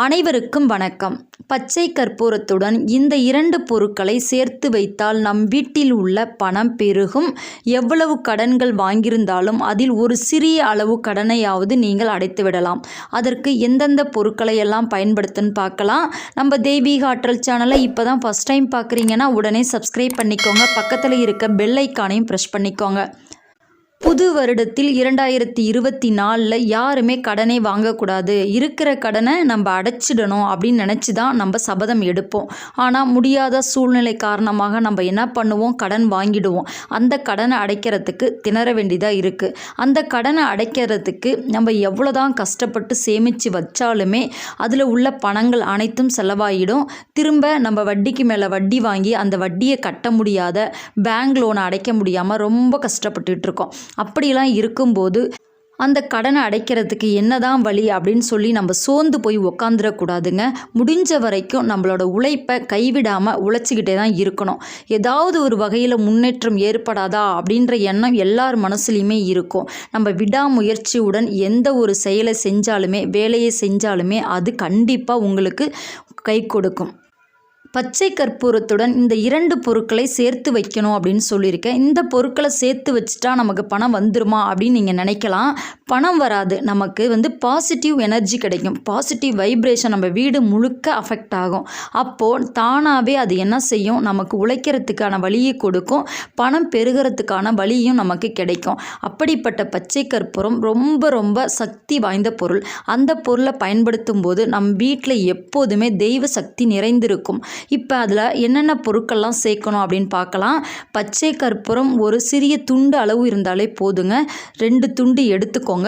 அனைவருக்கும் வணக்கம். பச்சை கற்பூரத்துடன் இந்த இரண்டு பொருட்களை சேர்த்து வைத்தால் நம் வீட்டில் உள்ள பணம் பெருகும். எவ்வளவு கடன்கள் வாங்கியிருந்தாலும் அதில் ஒரு சிறிய அளவு கடனையாவது நீங்கள் அடைத்து விடலாம். அதற்கு எந்தெந்த பொருட்களை எல்லாம் பயன்படுத்துன்னு பார்க்கலாம். நம்ம தெய்வீக ஆற்றல் சேனலை இப்போ தான் ஃபஸ்ட் டைம் பார்க்குறீங்கன்னா உடனே சப்ஸ்கிரைப் பண்ணிக்கோங்க. பக்கத்தில் இருக்க பெல் ஐக்கானையும் பண்ணிக்கோங்க. புது வருடத்தில் இரண்டாயிரத்தி இருபத்தி நாலில் யாருமே கடனை வாங்கக்கூடாது. இருக்கிற கடனை நம்ம அடைச்சிடணும் அப்படின்னு நினச்சி தான் நம்ம சபதம் எடுப்போம். ஆனால் முடியாத சூழ்நிலை காரணமாக நம்ம என்ன பண்ணுவோம்? கடன் வாங்கிடுவோம். அந்த கடனை அடைக்கிறதுக்கு திணற வேண்டியதாக இருக்குது அந்த கடனை அடைக்கிறதுக்கு நம்ம எவ்வளோ தான் கஷ்டப்பட்டு சேமித்து வச்சாலுமே அதில் உள்ள பணங்கள் அனைத்தும் செலவாகிடும் திரும்ப நம்ம வட்டிக்கு மேலே வட்டி வாங்கி அந்த வட்டியை கட்ட முடியாத பேங்க் லோனை அடைக்க முடியாமல் ரொம்ப கஷ்டப்பட்டுட்டு இருக்கோம். அப்படிலாம் இருக்கும்போது அந்த கடனை அடைக்கிறதுக்கு என்னதான் வழி அப்படின்னு சொல்லி நம்ம சோர்ந்து போய் உக்காந்துடக்கூடாதுங்க. முடிஞ்ச வரைக்கும் நம்மளோட உழைப்பை கைவிடாமல் உழைச்சிக்கிட்டே தான் இருக்கணும். ஏதாவது ஒரு வகையில் முன்னேற்றம் ஏற்படாதா அப்படின்ற எண்ணம் எல்லார் மனசுலையுமே இருக்கும். நம்ம விடாமுயற்சியுடன் எந்த ஒரு செயலை செஞ்சாலுமே வேலையை செஞ்சாலுமே அது கண்டிப்பாக உங்களுக்கு கை கொடுக்கும். பச்சை கற்பூரத்துடன் இந்த இரண்டு பொருட்களை சேர்த்து வைக்கணும் அப்படின்னு சொல்லியிருக்கேன். இந்த பொருட்களை சேர்த்து வச்சுட்டா நமக்கு பணம் வந்துருமா அப்படின்னு நீங்கள் நினைக்கலாம். பணம் வராது. நமக்கு வந்து பாசிட்டிவ் எனர்ஜி கிடைக்கும். பாசிட்டிவ் வைப்ரேஷன் நம்ம வீடு முழுக்க அஃபெக்ட் ஆகும். அப்போது தானாகவே அது என்ன செய்யும்? நமக்கு உழைக்கிறதுக்கான வழியை கொடுக்கும். பணம் பெருகிறதுக்கான வழியும் நமக்கு கிடைக்கும். அப்படிப்பட்ட பச்சை கற்பூரம் ரொம்ப ரொம்ப சக்தி வாய்ந்த பொருள். அந்த பொருளை பயன்படுத்தும் போது நம் வீட்டில் எப்போதுமே தெய்வ சக்தி நிறைந்திருக்கும். இப்போ அதில் என்னென்ன பொருட்கள்லாம் சேர்க்கணும் அப்படின்னு பார்க்கலாம். பச்சை கற்பூரம் ஒரு சிறிய துண்டு அளவு இருந்தாலே போதுங்க. ரெண்டு துண்டு எடுத்துக்கோங்க.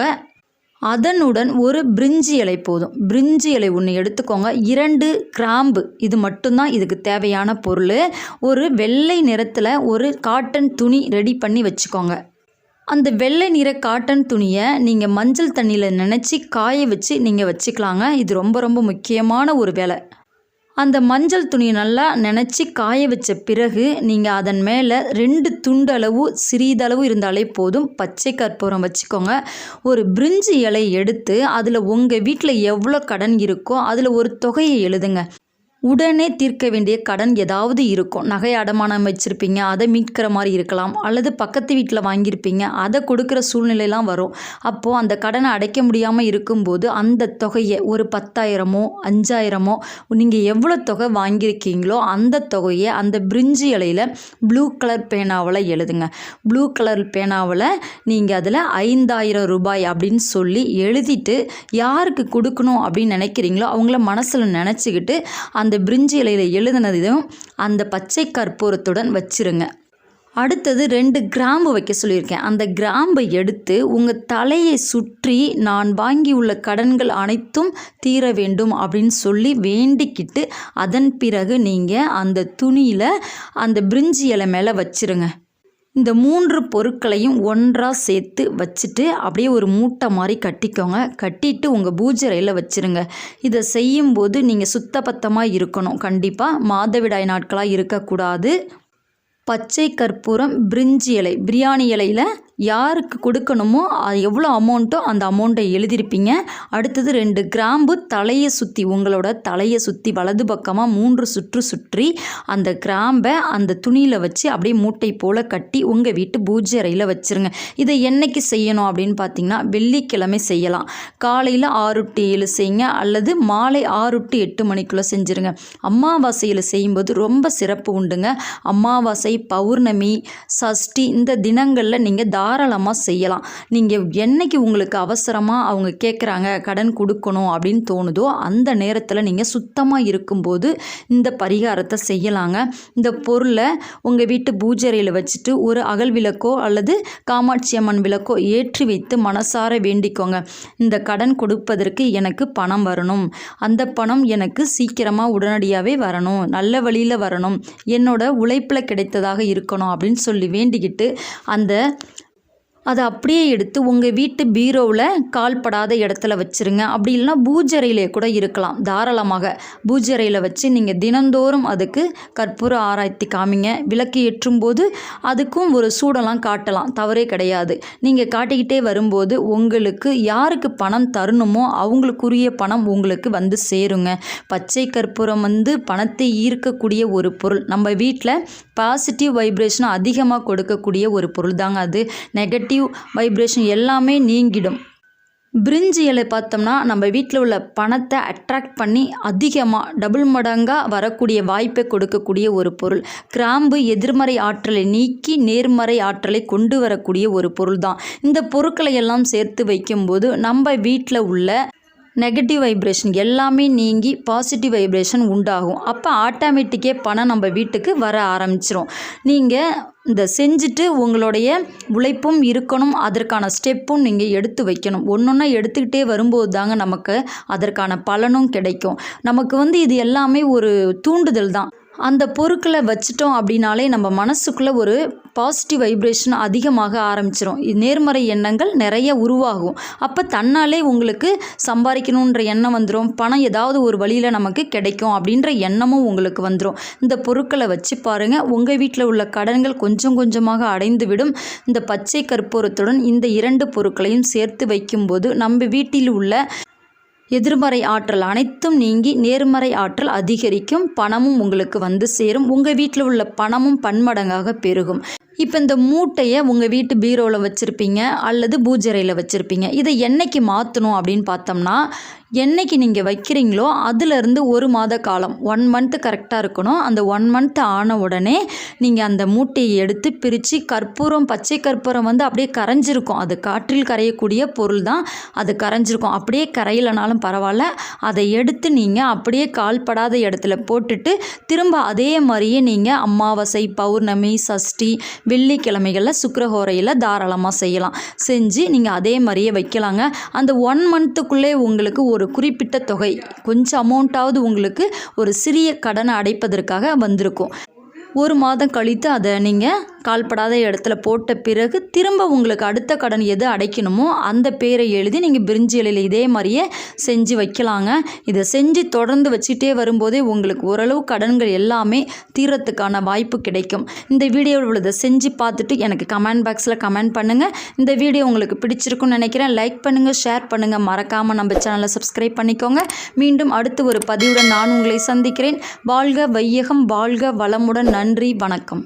அதனுடன் ஒரு பிரிஞ்சி இலை போதும். பிரிஞ்சி இலை ஒன்று எடுத்துக்கோங்க. இரண்டு கிராம்பு. இது மட்டும்தான் இதுக்கு தேவையான பொருள். ஒரு வெள்ளை நிறத்தில் ஒரு காட்டன் துணி ரெடி பண்ணி வச்சுக்கோங்க. அந்த வெள்ளை நிற காட்டன் துணியை நீங்கள் மஞ்சள் தண்ணியில் நினச்சி காய வச்சு நீங்கள் வச்சுக்கலாங்க. இது ரொம்ப ரொம்ப முக்கியமான ஒரு வேலை. அந்த மஞ்சள் துணியை நல்லா நினச்சி காய வச்ச பிறகு நீங்கள் அதன் மேலே ரெண்டு துண்டளவு சிறிதளவு இருந்தாலே போதும். பச்சை கற்பூரம் வச்சுக்கோங்க. ஒரு பிரிஞ்சு இலை எடுத்து அதில் உங்கள் வீட்டில் எவ்வளோ கடன் இருக்கோ அதில் ஒரு தொகையை எழுதுங்க. உடனே தீர்க்க வேண்டிய கடன் ஏதாவது இருக்கும். நகை அடமானம் வச்சுருப்பீங்க அதை மீட்கிற மாதிரி இருக்கலாம். அல்லது பக்கத்து வீட்டில் வாங்கியிருப்பீங்க அதை கொடுக்குற சூழ்நிலையெல்லாம் வரும். அப்போது அந்த கடனை அடைக்க முடியாமல் இருக்கும்போது அந்த தொகையை ஒரு பத்தாயிரமோ அஞ்சாயிரமோ நீங்கள் எவ்வளோ தொகை வாங்கியிருக்கீங்களோ அந்த தொகையை அந்த பிரிஞ்சு இலையில் ப்ளூ கலர் பேனாவில் எழுதுங்க. ப்ளூ கலர் பேனாவில் நீங்கள் அதில் ஐந்தாயிரம் ரூபாய் அப்படின்னு சொல்லி எழுதிட்டு யாருக்கு கொடுக்கணும் அப்படின்னு நினைக்கிறீங்களோ அவங்கள மனசில் நினச்சிக்கிட்டு அந்த பிரிஞ்சி இலையில் எழுதினதையும் அந்த பச்சை கற்பூரத்துடன் வச்சிருங்க. அடுத்தது ரெண்டு கிராம்பு வைக்க சொல்லியிருக்கேன். அந்த கிராம்பை எடுத்து உங்கள் தலையை சுற்றி நான் வாங்கியுள்ள கடன்கள் அனைத்தும் தீர வேண்டும் அப்படின்னு சொல்லி வேண்டிக்கிட்டு அதன் பிறகு நீங்கள் அந்த துணியில் அந்த பிரிஞ்சி இலை மேலே வச்சிருங்க. இந்த மூன்று பொருட்களையும் ஒன்றாக சேர்த்து வச்சுட்டு அப்படியே ஒரு மூட்டை மாதிரி கட்டிக்கோங்க. கட்டிட்டு உங்கள் பூஜை அறையில் வச்சுருங்க. இதை செய்யும்போது நீங்கள் சுத்தபத்தமாக இருக்கணும். கண்டிப்பாக மாதவிடாய் நாட்களாக இருக்கக்கூடாது. பச்சை கற்பூரம் பிரிஞ்சி இலை பிரியாணி இலையில் யாருக்கு கொடுக்கணுமோ அது எவ்வளோ அமௌண்ட்டோ அந்த அமௌண்ட்டை எழுதியிருப்பீங்க. அடுத்தது ரெண்டு கிராம்பு தலையை சுற்றி உங்களோட தலையை சுற்றி வலது பக்கமாக மூன்று சுற்று சுற்றி அந்த கிராம்பை அந்த துணியில் வச்சு அப்படியே மூட்டை போல் கட்டி உங்கள் வீட்டு பூஜை அறையில் வச்சுருங்க. இதை என்னைக்கு செய்யணும் அப்படின்னு பார்த்தீங்கன்னா வெள்ளிக்கிழமை செய்யலாம். காலையில் ஆறு டு ஏழு செய்யுங்க. அல்லது மாலை ஆறு டு எட்டு மணிக்குள்ளே செஞ்சுருங்க. அமாவாசையில் செய்யும்போது ரொம்ப சிறப்பு உண்டுங்க. அமாவாசை பௌர்ணமி சஷ்டி இந்த தினங்களில் நீங்கள் தாராளமாக செய்யலாம். நீங்கள் என்னைக்கு உங்களுக்கு அவசரமாக அவங்க கேட்குறாங்க கடன் கொடுக்கணும் அப்படின்னு தோணுதோ அந்த நேரத்தில் நீங்கள் சுத்தமாக இருக்கும்போது இந்த பரிகாரத்தை செய்யலாங்க. இந்த பொருளை உங்கள் வீட்டு பூஜரையில் வச்சுட்டு ஒரு அகல் விளக்கோ அல்லது காமாட்சி அம்மன் விளக்கோ ஏற்றி வைத்து மனசார வேண்டிக்கோங்க. இந்த கடன் கொடுப்பதற்கு எனக்கு பணம் வரணும். அந்த பணம் எனக்கு சீக்கிரமாக உடனடியாகவே வரணும். நல்ல வழியில் வரணும். என்னோட உழைப்பில் கிடைத்ததாக இருக்கணும் அப்படின்னு சொல்லி வேண்டிக்கிட்டு அந்த அதை அப்படியே எடுத்து உங்கள் வீட்டு பீரோவில் கால்படாத இடத்துல வச்சுருங்க. அப்படி இல்லைன்னா பூஜரையிலே கூட இருக்கலாம். தாராளமாக பூஜரையில் வச்சு நீங்கள் தினந்தோறும் அதுக்கு கற்பூர ஆராய்த்தி காமிங்க. விளக்கு ஏற்றும் போது அதுக்கும் ஒரு சூடெல்லாம் காட்டலாம். தவறே கிடையாது. நீங்கள் காட்டிக்கிட்டே வரும்போது உங்களுக்கு யாருக்கு பணம் தரணுமோ அவங்களுக்குரிய பணம் உங்களுக்கு வந்து சேருங்க. பச்சை கற்பூரம் வந்து பணத்தை ஈர்க்கக்கூடிய ஒரு பொருள். நம்ம வீட்டில் பாசிட்டிவ் வைப்ரேஷன் அதிகமாக கொடுக்கக்கூடிய ஒரு பொருள் தாங்க அது. நெகட்டிவ் வைப்ரேஷன் எல்லாமே நீங்கிடும். பிரிஞ்சி இலை பார்த்தோம்னா நம்ம வீட்டில் உள்ள பணத்தை அட்ராக்ட் பண்ணி அதிகமாக டபுள் மடங்காக வரக்கூடிய வாய்ப்பை கொடுக்கக்கூடிய ஒரு பொருள். கிராம்பு எதிர்மறை ஆற்றலை நீக்கி நேர்மறை ஆற்றலை கொண்டு வரக்கூடிய ஒரு பொருள் தான் இந்த பொருட்களை எல்லாம் சேர்த்து வைக்கும்போது நம்ம வீட்டில் உள்ள நெகட்டிவ் வைப்ரேஷன் எல்லாமே நீங்கி பாசிட்டிவ் வைப்ரேஷன் உண்டாகும். அப்போ ஆட்டோமேட்டிக்கே பணம் நம்ம வீட்டுக்கு வர ஆரம்பிச்சிரும். நீங்கள் இந்த செஞ்சுட்டு உங்களுடைய உழைப்பும் இருக்கணும். அதற்கான ஸ்டெப்பும் நீங்கள் எடுத்து வைக்கணும். ஒன்று ஒன்றா எடுத்துக்கிட்டே வரும்போது தாங்க நமக்கு அதற்கான பலனும் கிடைக்கும். நமக்கு வந்து இது எல்லாமே ஒரு தூண்டுதல் தான். அந்த பொருட்களை வச்சிட்டோம் அப்படின்னாலே நம்ம மனசுக்குள்ளே ஒரு பாசிட்டிவ் வைப்ரேஷன் அதிகமாக ஆரம்பிச்சிடும் நேர்மறை எண்ணங்கள் நிறைய உருவாகும். அப்போ தன்னாலே உங்களுக்கு சம்பாதிக்கணுன்ற எண்ணம் வந்துடும் பணம் ஏதாவது ஒரு வழியில் நமக்கு கிடைக்கும் அப்படின்ற எண்ணமும் உங்களுக்கு வந்துடும் இந்த பொருட்களை வச்சு பாருங்கள் உங்கள் வீட்டில் உள்ள கடன்கள் கொஞ்சம் கொஞ்சமாக அடைந்து விடும் இந்த பச்சை கற்பூரத்துடன் இந்த இரண்டு பொருட்களையும் சேர்த்து வைக்கும்போது நம்ம வீட்டில் உள்ள எதிர்மறை ஆற்றல் அனைத்தும் நீங்கி நேர்மறை ஆற்றல் அதிகரிக்கும் பணமும் உங்களுக்கு வந்து சேரும். உங்கள் வீட்டில் உள்ள பணமும் பன்மடங்காக பெருகும். இப்போ இந்த மூட்டையை உங்கள் வீட்டு பீரோவில் வச்சுருப்பீங்க அல்லது பூஜரையில் வச்சுருப்பீங்க. இதை என்றைக்கு மாற்றணும் அப்படின்னு பார்த்தோம்னா என்னைக்கு நீங்கள் வைக்கிறீங்களோ அதுலேருந்து ஒரு மாத காலம் ஒன் மந்த்து கரெக்டாக இருக்கணும். அந்த ஒன் மந்த் ஆன உடனே நீங்கள் அந்த மூட்டையை எடுத்து பிரித்து கற்பூரம் பச்சை கற்பூரம் வந்து அப்படியே கரைஞ்சிருக்கும். அது காற்றில் கரையக்கூடிய பொருள் தான். அது கரைஞ்சிருக்கும். அப்படியே கரையிலனாலும் பரவாயில்ல. அதை எடுத்து நீங்கள் அப்படியே கால்படாத இடத்துல போட்டுட்டு திரும்ப அதே மாதிரியே நீங்கள் அமாவாசை பௌர்ணமி சஷ்டி வெள்ளிக்கிழமைகளில் சுக்கரஹோரையில் தாராளமாக செய்யலாம். செஞ்சு நீங்கள் அதே மாதிரியே வைக்கலாங்க. அந்த ஒன் மந்த்துக்குள்ளே உங்களுக்கு ஒரு குறிப்பிட்ட தொகை கொஞ்சம் அமௌண்ட்டாவது உங்களுக்கு ஒரு சிறிய கடனை அடைப்பதற்காக வந்திருக்கும். ஒரு மாதம் கழித்து அதை நீங்கள் கால்படாத இடத்துல போட்ட பிறகு திரும்ப உங்களுக்கு அடுத்த கடன் எது அடைக்கணுமோ அந்த பேரை எழுதி நீங்கள் பிரிஞ்சி இலையில் இதே மாதிரியே செஞ்சு வைக்கலாங்க. இதை செஞ்சு தொடர்ந்து வச்சுட்டே வரும்போதே உங்களுக்கு ஓரளவு கடன்கள் எல்லாமே தீரத்துக்கான வாய்ப்பு கிடைக்கும். இந்த வீடியோவில் உள்ளதை செஞ்சு பார்த்துட்டு எனக்கு கமெண்ட் பாக்ஸில் கமெண்ட் பண்ணுங்கள் இந்த வீடியோ உங்களுக்கு பிடிச்சிருக்குன்னு நினைக்கிறேன். லைக் பண்ணுங்கள் ஷேர் பண்ணுங்கள் மறக்காமல் நம்ம சேனலை சப்ஸ்கிரைப் பண்ணிக்கோங்க. மீண்டும் அடுத்து ஒரு பதிவுடன் நான் உங்களை சந்திக்கிறேன். வாழ்க வையகம் வாழ்க வளமுடன். நன்றி வணக்கம்.